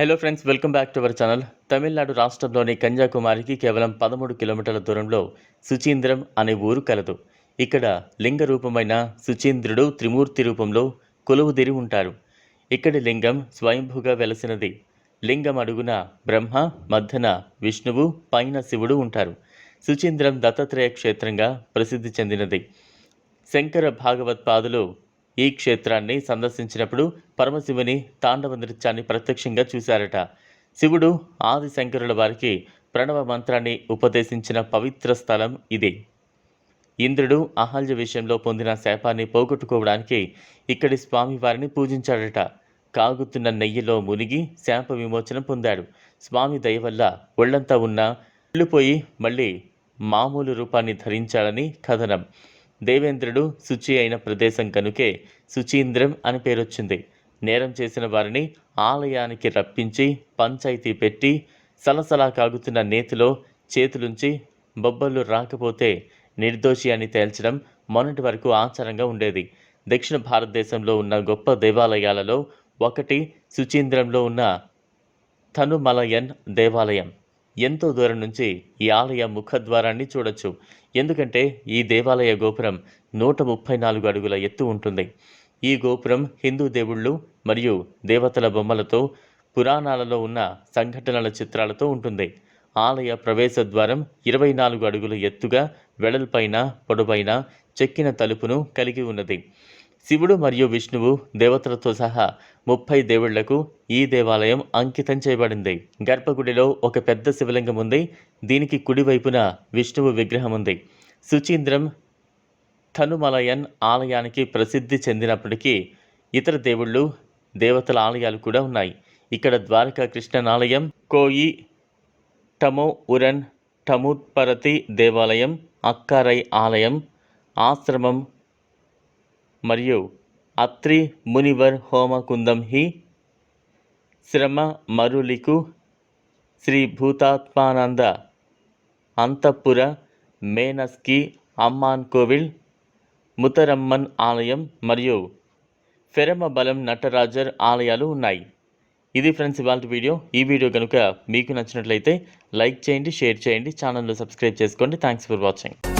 Hello friends welcome back to our channel Tamil Nadu రాష్ట్రంలోని కన్యాకుమారికి కేవలం పదమూడు కిలోమీటర్ల దూరంలో సుచీంద్రం అనే ఊరు కలదు. ఇక్కడ లింగ రూపమైన సుచీంద్రుడు త్రిమూర్తి రూపంలో కొలువుదిరి ఉంటారు. ఇక్కడి లింగం స్వయంభూగా వెలసినది. లింగం అడుగున బ్రహ్మ మధ్యన విష్ణువు పైన శివుడు ఉంటారు. సుచీంద్రం దత్తాత్రేయ క్షేత్రంగా ప్రసిద్ధి చెందినది. శంకర భాగవత్పాదులు ఈ క్షేత్రాన్ని సందర్శించినప్పుడు పరమశివుని తాండవ నృత్యాన్ని ప్రత్యక్షంగా చూశారట. శివుడు ఆది శంకరుల వారికి ప్రణవ మంత్రాన్ని ఉపదేశించిన పవిత్ర స్థలం ఇది. ఇంద్రుడు అహల్య విషయంలో పొందిన శాపాన్ని పోగొట్టుకోవడానికి ఇక్కడి స్వామివారిని పూజించాడట. కాగుతున్న నెయ్యిలో మునిగి శాప విమోచనం పొందాడు. స్వామి దయ వల్ల ఒళ్ళంతా ఉన్న వెళ్ళిపోయి మళ్ళీ మామూలు రూపాన్ని ధరించాడని కథనం. దేవేంద్రుడు శుచి అయిన ప్రదేశం కనుకే శుచీంద్రం అని పేరొచ్చింది. నేరం చేసిన వారిని ఆలయానికి రప్పించి పంచాయతీ పెట్టి సలసలా కాగుతున్న నేతిలో చేతులుంచి బొబ్బళ్ళు రాకపోతే నిర్దోషి అని తేల్చడం మొన్నటి వరకు ఆచారంగా ఉండేది. దక్షిణ భారతదేశంలో ఉన్న గొప్ప దేవాలయాలలో ఒకటి సుచీంద్రంలో ఉన్న తనుమలయన్ దేవాలయం. ఎంతో దూరం నుంచి ఈ ఆలయ ముఖద్వారాన్ని చూడొచ్చు. ఎందుకంటే ఈ దేవాలయ గోపురం నూట ముప్పై నాలుగు అడుగుల ఎత్తు ఉంటుంది. ఈ గోపురం హిందూ దేవుళ్ళు మరియు దేవతల బొమ్మలతో పురాణాలలో ఉన్న సంఘటనల చిత్రాలతో ఉంటుంది. ఆలయ ప్రవేశ ద్వారం ఇరవై నాలుగు అడుగుల ఎత్తుగా వెడల్పైన పొడవైన చెక్కిన తలుపును కలిగి ఉన్నది. శివుడు మరియు విష్ణువు దేవతలతో సహా ముప్పై దేవుళ్ళకు ఈ దేవాలయం అంకితం చేయబడింది. గర్భగుడిలో ఒక పెద్ద శివలింగం ఉంది. దీనికి కుడివైపున విష్ణువు విగ్రహం ఉంది. సుచీంద్రం థనుమలయన్ ఆలయానికి ప్రసిద్ధి చెందినప్పటికీ ఇతర దేవుళ్ళు దేవతల ఆలయాలు కూడా ఉన్నాయి. ఇక్కడ ద్వారకా కృష్ణన్ ఆలయం కోయి టమో ఉరన్ టముత్పరతి దేవాలయం అక్కారై ఆలయం ఆశ్రమం మరియు అత్రి మునివర్ హోమ కుందం హి శ్రమ మరులికు శ్రీ భూతాత్మానంద అంతఃపుర మేనస్కి అమ్మాన్ కోవిల్ ముతరమ్మన్ ఆలయం మరియు ఫెరమబలం నటరాజర్ ఆలయాలు ఉన్నాయి. ఇది ఫ్రెండ్స్ ఇవాళ వీడియో. ఈ వీడియో కనుక మీకు నచ్చినట్లయితే లైక్ చేయండి షేర్ చేయండి ఛానల్లో సబ్స్క్రైబ్ చేసుకోండి. Thanks for watching.